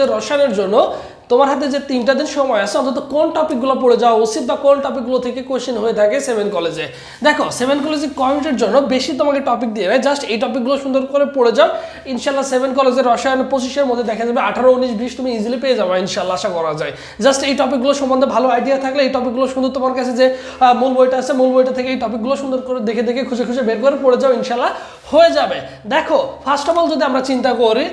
রসায়নের জন্য তোমার হাতে যে তিনটা দিন সময় আছে, অন্তত কোন টপিকগুলো পড়ে যাওয়া উচিত বা কোন টপিকগুলো থেকে কোশ্চেন হয়ে থাকে সেভেন কলেজে দেখো সেভেন কলেজে কমিউনিটির জন্য বেশি তোমাকে টপিক দিয়ে নেয় জাস্ট এই টপিকগুলো সুন্দর করে পড়ে যাও। ইনশাল্লাহ সেভেন কলেজের রসায়ন পঁচিশের মধ্যে দেখা যাবে আঠারো, উনিশ, বিশ তুমি ইজিলি পেয়ে যাবে, ইনশাল্লাহ আশা করা যায়। জাস্ট এই টপিকগুলো সম্বন্ধে ভালো আইডিয়া থাকলে এই টপিকগুলো সুন্দর তোমার কাছে যে মূল বইটা আছে, মূল বইটা থেকে এই টপিকগুলো সুন্দর করে দেখে দেখে, খুঁজে খুঁজে বের করে পড়ে যাও, ইনশাল্লাহ হয়ে যাবে। দেখো ফার্স্ট অফ অল যদি আমরা চিন্তা করি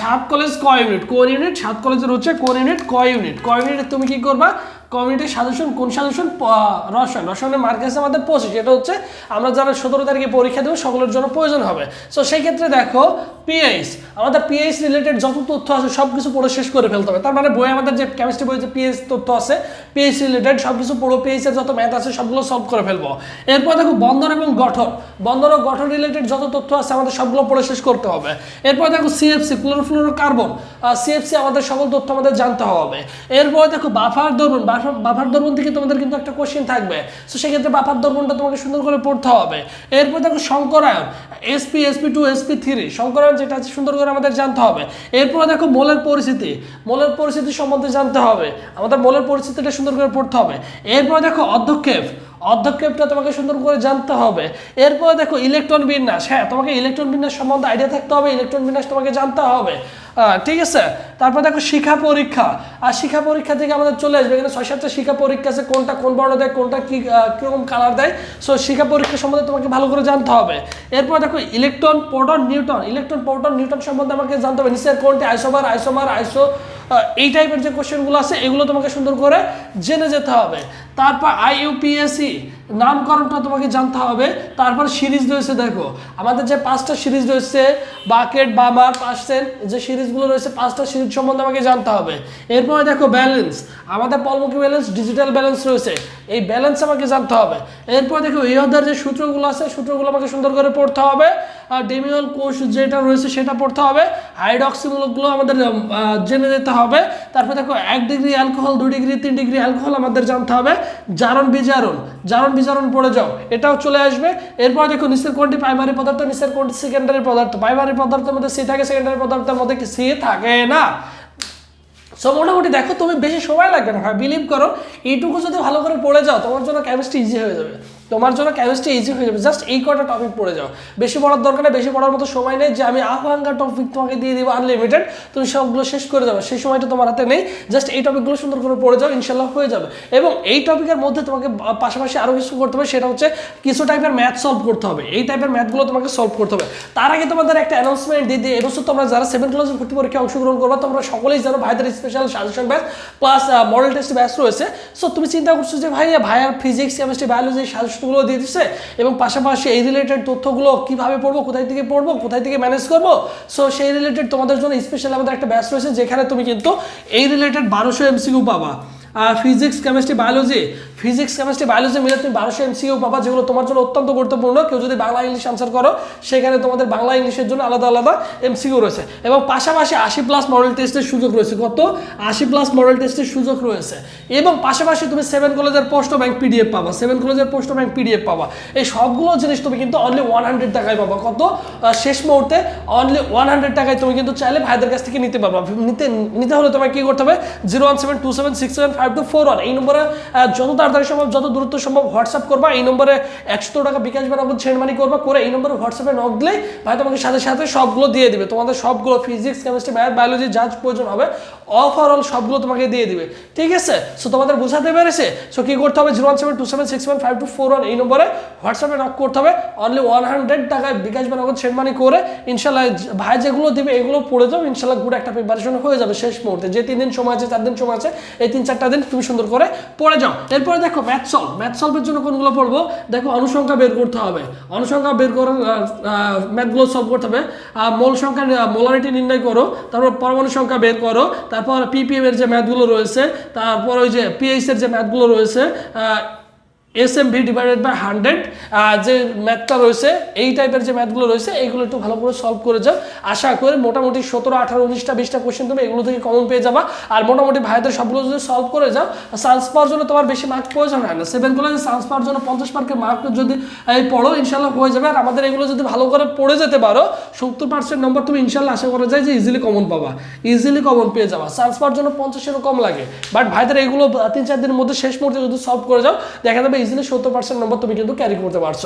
সাত কলেজ ক ইউনিট কোর ইউনিট সাত কলেজের হচ্ছে কোর ইউনিট ক ইউনিট? ক ইউনিট তুমি কি করবা? কমিউনিটি সাজেশন কোন সাজেশন? রসায়ন। রসায়নের মার্ক আছে আমাদের পঁচিশ। এটা হচ্ছে আমরা যারা সতেরো তারিখে পরীক্ষা দেবো, সকলের জন্য প্রয়োজন হবে। সো সেই ক্ষেত্রে দেখো পিএইচ আমাদের পিএইচ রিলেটেড যত তথ্য আছে সব কিছু পড়ে শেষ করে ফেলতে হবে। তার মানে বই আমাদের যে কেমিস্ট্রি বই যে পিএইচ তথ্য আছে পিএইচ রিলেটেড সব কিছু পুরো পিএইচ এর যত ম্যাথ আছে, সবগুলো সলভ করে ফেলব। এরপর দেখো, বন্ধন এবং গঠন। বন্ধন ও গঠন রিলেটেড যত তথ্য আছে, আমাদের সবগুলো পড়ে শেষ করতে হবে। এরপর দেখো সিএফসি ক্লোরোফ্লোরো কার্বন সিএফসি আমাদের সকল তথ্য আমাদের জানতে হবে। এরপর দেখো, বাফার দর্পণ বাফার দর্পণ থেকে তোমাদের কিন্তু একটা কোশ্চেন থাকবে। সো সেক্ষেত্রে বাফার দর্পণটা তোমাকে সুন্দর করে পড়তে হবে। এরপর দেখো শঙ্করায়ন sp sp two sp three শঙ্করায়ন যেটা আছে সুন্দর করে আমাদের জানতে হবে। এরপর দেখো মোলের পরিস্থিতি মোলের পরিস্থিতি সম্বন্ধে জানতে হবে। আমাদের মোলের পরিস্থিতিটা সুন্দর করে পড়তে হবে। এরপর দেখো অধ্যক্ষেপ অধ্যক্ষেপটা তোমাকে সুন্দর করে জানতে হবে। এরপর দেখো, ইলেকট্রন বিন্যাস। হ্যাঁ তোমাকে ইলেকট্রন বিন্যাস সম্বন্ধে আইডিয়া থাকতে হবে, ইলেকট্রন বিন্যাস তোমাকে জানতে হবে। ঠিক আছে? তারপর দেখো শিক্ষা পরীক্ষা। আর শিক্ষা পরীক্ষা থেকে আমাদের চলে আসবে। এখানে ছয় সাতটা শিক্ষা পরীক্ষা আছে, কোনটা কোন বর্ণ দেয়, কোনটা কি কীরকম কালার দেয়। সো শিক্ষা পরীক্ষা সম্বন্ধে তোমাকে ভালো করে জানতে হবে। এরপর দেখো, electron, proton neutron electron, proton neutron সম্বন্ধে আমাকে জানতে হবে। নিচের কোনটি? আইসোমার আইসোমার, আইসো এই টাইপের যে কোশ্চেনগুলো আছে, এগুলো তোমাকে সুন্দর করে জেনে যেতে হবে। তারপর আইইউপিএসসি নামকরণটা তোমাকে জানতে হবে। তারপর সিরিজ রয়েছে, দেখো, আমাদের যে পাঁচটা সিরিজ রয়েছে, বাকেট, বামার, পার্সেন্ট, যে সিরিজগুলো রয়েছে, পাঁচটা সিরিজ সম্বন্ধে আমাকে জানতে হবে। এরপরে দেখো, ব্যালেন্স, আমাদের পলমুখী ব্যালেন্স, ডিজিটাল ব্যালেন্স রয়েছে। এই ব্যালেন্স আমাকে জানতে হবে। এরপর দেখো অধ্যায়ের যে সূত্রগুলো আছে, সূত্রগুলো আমাকে সুন্দর করে পড়তে হবে। ডেমিওল কোষ যেটা রয়েছে সেটা পড়তে হবে। হাইড্রক্সিমূলকগুলো আমাদের জেনে যেতে হবে। তারপর দেখো, এক ডিগ্রি অ্যালকোহল, দুই ডিগ্রি, তিন ডিগ্রি অ্যালকোহল আমাদের জানতে হবে। জারণ, বিজারণ জারণ, বিজারণ পড়ে যাও। এটাও চলে আসবে। এরপর দেখো, নিচের কোনটি প্রাইমারি পদার্থ, নিচের কোনটি সেকেন্ডারি পদার্থ? প্রাইমারি পদার্থের মধ্যে সি থাকে সেকেন্ডারি পদার্থের মধ্যে কি সি থাকে না? সো মোটামুটি দেখো, তুমি বেশি সময় লাগবে না বিলিভ করো, এইটুকু যদি ভালো করে পড়ে যাও, তোমার জন্য কেমিস্ট্রি ইজি হয়ে যাবে। তোমার জন্য কেমিস্ট্রি ইজি হয়ে যাবে। জাস্ট এই কটা টপিক পড়ে যাও। বেশি পড়ার দরকার নেই, বেশি পড়ার মতো সময় নেই যে আমি আহ্বাঙ্গা টপিক তোমাকে দিয়ে দিব আনলিমিটেড তুমি সবগুলো শেষ করে যাবে, সেই সময়টা তোমার হাতে নেই। জাস্ট এই টপিকগুলো সুন্দর করে পড়ে যাও ইনশাল্লাহ হয়ে যাবে। এবং এই টপিকের মধ্যে তোমাকে পাশাপাশি আরও কিছু করতে হবে, সেটা হচ্ছে কিছু টাইপের ম্যাথ সলভ করতে হবে। এই টাইপের ম্যাথগুলো তোমাকে সলভ করতে হবে। তার আগে তোমাদের একটা অ্যানাউন্সমেন্ট দিয়ে দিয়ে এবছর তোমরা যারা সেভেন ক্লাসের ভর্তি পরীক্ষায় অংশগ্রহণ করবা, তোমরা সকলেই জানো ভাইদের special suggestion batch plus model test batch রয়েছে। সো তুমি চিন্তা করছ যে ভাইয়া, ভাইয়ার ফিজিক্স কেমিস্ট্রি বায়োলজি সাজেশনগুলো দিয়ে দিচ্ছে এবং পাশাপাশি এই রিলেটেড তথ্যগুলো কীভাবে পড়ব, কোথায় থেকে পড়ব, কোথায় থেকে ম্যানেজ করব? সো সেই রিলেটেড তোমাদের জন্য স্পেশাল আমাদের একটা ব্যাচ রয়েছে যেখানে তুমি কিন্তু এই রিলেটেড বারোশো এমসিকিউ পাবা। Physics chemistry biology physics chemistry biology মিলে তুমি বারোশো এমসিকিউ পাবা, যেগুলো তোমার জন্য অত্যন্ত গুরুত্বপূর্ণ। কেউ যদি বাংলা ইংলিশ আনসার করো, সেখানে তোমাদের বাংলা ইংলিশের জন্য আলাদা আলাদা এমসিকিউ রয়েছে। এবং পাশাপাশি আশি প্লাস মডেল টেস্টের সুযোগ রয়েছে। কত? আশি প্লাস মডেল টেস্টের সুযোগ রয়েছে। এবং পাশাপাশি তুমি সেভেন কলেজের পোস্ট ব্যাংক পিডিএফ পাবা। সেভেন কলেজের পোস্ট ব্যাংক পিডিএফ পাবা। এই সবগুলো জিনিস তুমি কিন্তু অনলি ওয়ান হান্ড্রেড টাকায় পাবা। কত? শেষ মুহূর্তে অনলি ওয়ান হান্ড্রেড টাকায় তুমি কিন্তু চাইলে ভাইদের কাছ থেকে নিতে পারবা। নিতে নিতে হলে তোমাকে কি করতে হবে? Zero one seven two seven six seven five two four one এই নম্বরে যত তাড়াতাড়ি সম্ভব, যত দূরত্ব সম্ভব হোয়াটসঅ্যাপ করবা। এই নম্বরে একশো টাকা বিকাশ বা নগদ সেন্ড মানি করবা, করে এই নম্বরে হোয়াটসঅ্যাপে নক দিলেই ভাই তোমাকে সাথে সাথে সবগুলো দিয়ে দিবে। তোমাদের সবগুলো ফিজিক্স কেমিস্ট্রি ম্যাথ বায়োলজি যা প্রয়োজন হবে। ওভারঅল সবগুলো তোমাকে দিয়ে দিবে। ঠিক আছে? সো তোমাদের বোঝাতে পেরেছে? সো কি করতে হবে? Zero one seven two seven six one five two four one এই নম্বরে হোয়াটসঅ্যাপে নক করতে হবে। অনলি ওয়ান হান্ড্রেড টাকায় বিকাশ বা নগদ সেন্ড মানি করে ইনশাল্লাহ ভাই যেগুলো দিবে, এগুলো পড়ে যাও। ইনশাল্লাহ গুড একটা প্রিপারেশন হয়ে যাবে শেষ মুহূর্তে। যে তিন দিন সময় আছে, চার দিন সময় আছে, এই তিন চারটা দিন তুমি সুন্দর করে পড়ে যাও। এরপরে দেখো ম্যাথ সলভ ম্যাথ সলভের জন্য কোনগুলো পড়ব? দেখো, অনুসংখ্যা বের করতে হবে। অনুসংখ্যা বের করে ম্যাথগুলো সলভ করতে হবে। মোল সংখ্যা মোলারিটি নির্ণয় করো। তারপর পরমাণু সংখ্যা বের করো। তারপর পিপিএম এর যে ম্যাথগুলো রয়েছে তারপর ওই যে পিএইচ এর যে ম্যাথগুলো রয়েছে S M V divided by hundred যে ম্যাথটা রয়েছে, এই টাইপের যে ম্যাথগুলো রয়েছে, এইগুলো একটু ভালো করে সলভ করে যাও। আশা করি মোটামুটি সতেরো, আঠারো, উনিশটা, বিশটা কোশ্চেন তুমি এগুলো থেকে কমন পেয়ে যাবা। আর মোটামুটি ভাইদের সবগুলো যদি সলভ করে যাও সায়েন্স পাওয়ার জন্য তোমার বেশি মার্ক প্রয়োজন হয় না। সেভেন কলেজে সায়েন্স পাওয়ার জন্য পঞ্চাশ মার্কের মার্ক যদি পড়ো, ইনশাল্লাহ হয়ে যাবে। আর আমাদের এগুলো যদি ভালো করে পড়ে যেতে পারো, সত্তর পার্সেন্ট নম্বর তুমি ইনশাল্লাহ আশা করা যায় যে ইজিলি কমন পাবা। ইজিলি কমন পেয়ে যাবা। সায়েন্স পাওয়ার জন্য পঞ্চাশেরও কম লাগে। বাট ভাইদের এগুলো তিন, চার দিনের মধ্যে শেষ মুহূর্তে যদি সলভ করে যাও, দেখা যাবে ইজিলি সত্তর পার্সেন্ট নম্বর তুমি কিন্তু ক্যারি করতে পারছ।